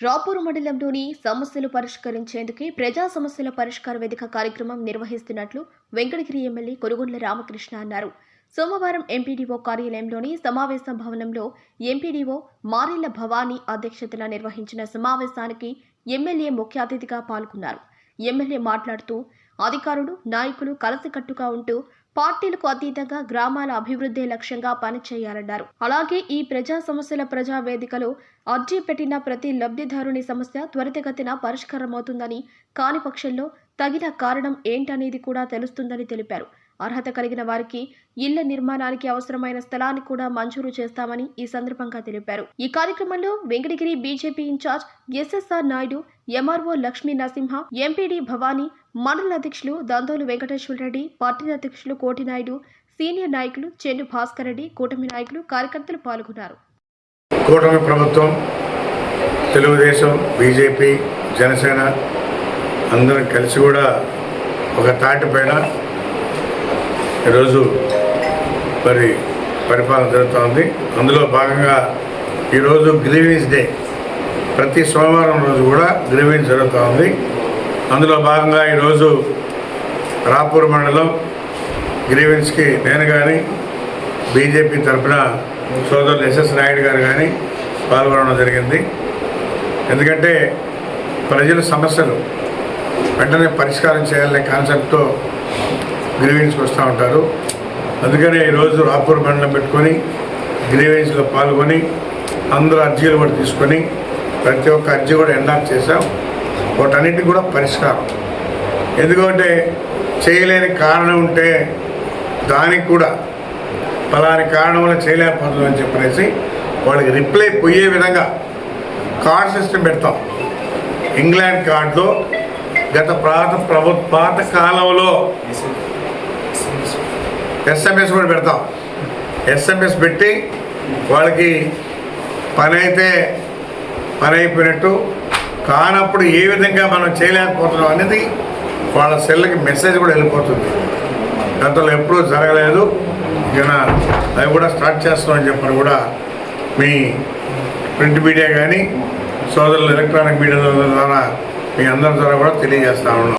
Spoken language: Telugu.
రాపూర్ మండలంలోని సమస్యలు పరిష్కరించేందుకే ప్రజా సమస్యల పరిష్కార వేదిక కార్యక్రమం నిర్వహిస్తున్నట్లు వెంకటగిరి ఎమ్మెల్యే కొరుగుండ్ల రామకృష్ణ అన్నారు. సోమవారం ఎంపీడీఓ కార్యాలయంలోని సమావేశ భవనంలో ఎంపీడీఓ మారిల్ల భవానీ అధ్యక్షతన నిర్వహించిన సమావేశానికి ఎమ్మెల్యే ముఖ్య అతిథిగా పాల్గొన్నారు. ఎమ్మెల్యే మాట్లాడుతూ అధికారులు నాయకులు కలసికట్టుగా ఉంటూ పార్టీలకు అతీతంగా గ్రామాల అభివృద్ధి లక్ష్యంగా పనిచేయాలన్నారు. అలాగే ఈ ప్రజా సమస్యల ప్రజా వేదికలో అర్జీ పెట్టిన ప్రతి లబ్ధిదారుని సమస్య త్వరితగతిన పరిష్కారమవుతుందని కాని పక్షంలో తగిన కారణం ఏంటనేది కూడా తెలుస్తుందని తెలిపారు. అర్హత కలిగిన వారికి ఇళ్ళ నిర్మాణానికి అవసరమైన స్థలాన్ని కూడా మంజూరు చేస్తామని ఈ సందర్భంగా తెలిపారు. ఈ కార్యక్రమంలో Venkatagiri BJP in-charge SSR Naidu MRO Lakshmi Narasimha MPD Bhavani మండల అధ్యక్షులు దందోలు వెంకటేశ్వర రెడ్డి పార్టీ అధ్యక్షులు కోటినాయుడు సీనియర్ నాయకులు చెన్ను భాస్కర్ రెడ్డి కూటమి నాయకులు కార్యకర్తలు పాల్గొన్నారు. కూటమి ప్రభుత్వం తెలుగుదేశం బీజేపీ జనసేన అందరం కలిసి కూడా ఒక తాటిపైన ఈరోజు మరి పరిపాలన జరుగుతోంది. అందులో భాగంగా ఈరోజు గ్రీవెన్స్ డే. ప్రతి సోమవారం రోజు కూడా గ్రీవెన్స్ జరుగుతోంది. అందులో భాగంగా ఈరోజు రాపూర్ మండలం గ్రీవెన్స్కి నేను కానీ బీజేపీ తరఫున సోదరులు ఎస్ఎస్ నాయుడు గారు కానీ పాల్గొనడం జరిగింది. ఎందుకంటే ప్రజల సమస్యలు వెంటనే పరిష్కారం చేయాలనే కాన్సెప్ట్తో గ్రీవెన్స్కి వస్తూ ఉంటారు. అందుకనే ఈరోజు రాపూర్ మండలం పెట్టుకొని గ్రీవెన్స్లో పాల్గొని అందరూ అర్జీలు కూడా తీసుకొని ప్రతి ఒక్క అర్జీ కూడా ఎండాక్ చేశాం. వాటన్నిటికి కూడా పరిష్కారం. ఎందుకంటే చేయలేని కారణం ఉంటే దానికి కూడా ఫలాని కారణం వల్ల చేయలేకపోతుందని చెప్పనేసి వాళ్ళకి రిప్లై పోయే విధంగా కార్డ్ సిస్టమ్ పెడతాం. ఇంగ్లాండ్ కార్డులో గత ప్రాత ప్రభు పాత కాలంలో ఎస్ఎంఎస్ కూడా పెడతాం. ఎస్ఎంఎస్ పెట్టి వాళ్ళకి పని అయితే పని అయిపోయినట్టు కానప్పుడు ఏ విధంగా మనం చేయలేకపోతున్నాం అనేది వాళ్ళ సెల్కి మెసేజ్ కూడా వెళ్ళిపోతుంది. గతంలో ఎప్పుడూ జరగలేదు. ఇక అవి కూడా స్టార్ట్ చేస్తామని చెప్పని కూడా మీ ప్రింట్ మీడియా కానీ సోదరులు ఎలక్ట్రానిక్ మీడియా ద్వారా మీ అందరి ద్వారా కూడా తెలియజేస్తా ఉన్నాం.